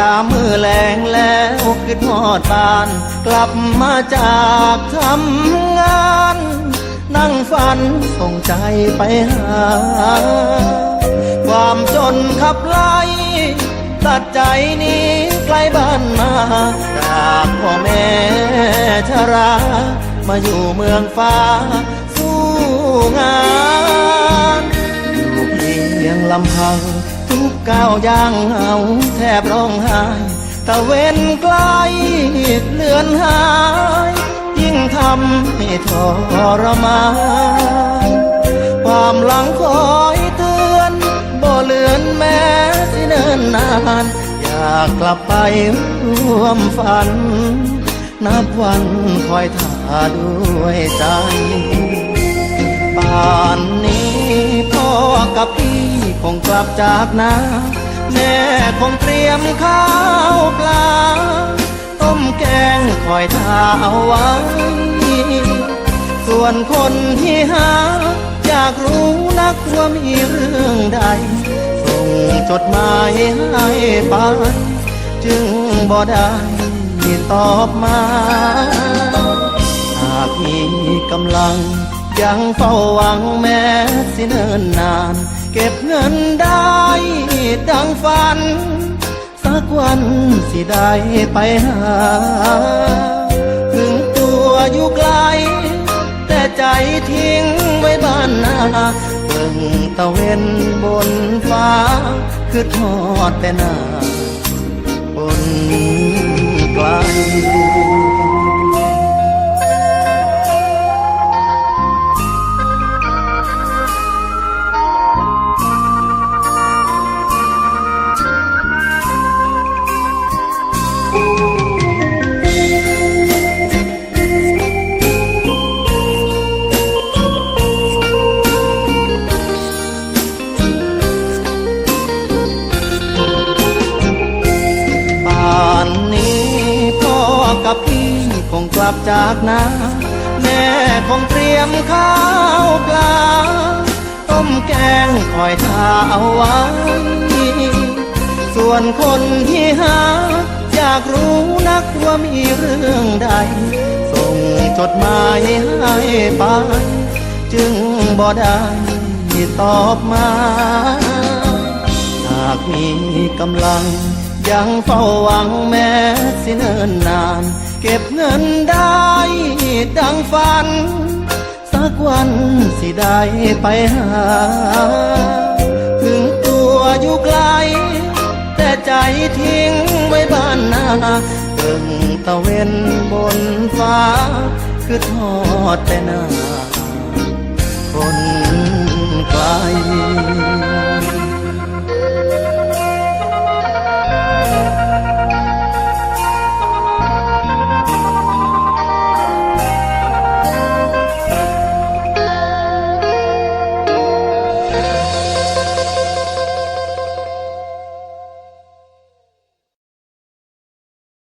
ามือแรงแล้วคิดหอดบาน กลับมาจากทำงาน นั่งฝันส่งใจไปหา ความจนขับไล่ตัดใจนี้ไกลบ้านมา จากพ่อแม่ชรา มาอยู่เมืองฟ้า สู้งานอยู่เพียงลำพัง กก้าวย่างเหาแทบร้องไห้ตะเวนไกลเลือนหาย ยิ่งทำให้ทรมานความหลังคอยเตือนบ่เลือนแม้สิเนินนานอยากกลับไปร่วมฝัน นับวันคอยท่าด้วยใจ งกลับจากนาแม่คงเตรียมข้าวปลา ต้มแกงคอยท่าเอาไว้ ส่วนคนที่หา อยากรู้นักว่ามีเรื่องใด ส่งจดหมายให้ไปจึงบ่ได้ตอบมา หากมีกำลังยังเฝ้าหวังแม้สิเนิ่นนาน เก็บเงินได้ดังฝัน สักวันสิได้ไปหา ถึงตัวอยู่ไกล แต่ใจทิ้งไว้บ้านนาเบิ่งตะเวนบนฟ้า คือทอดแต่หน้าบน กับพี่คงกลับจากนาแม่คงเตรียมข้าวปลา ต้มแกงคอยท่าเอาไว้ ส่วนคนที่หา อยากรู้นักว่ามีเรื่องใด ส่งจดหมายให้ไป จึงบ่ได้ตอบมา หากมีกำลัง ยังเฝ้าหวังแม้สิเนินนาน เก็บเงินได้ดังฝัน สักวันสิได้ไปหา ถึงตัวอยู่ไกล ใจทิ้งไว้บ้านนาเบิ่งตะเวนบนฟ้า คือทอดแต่นา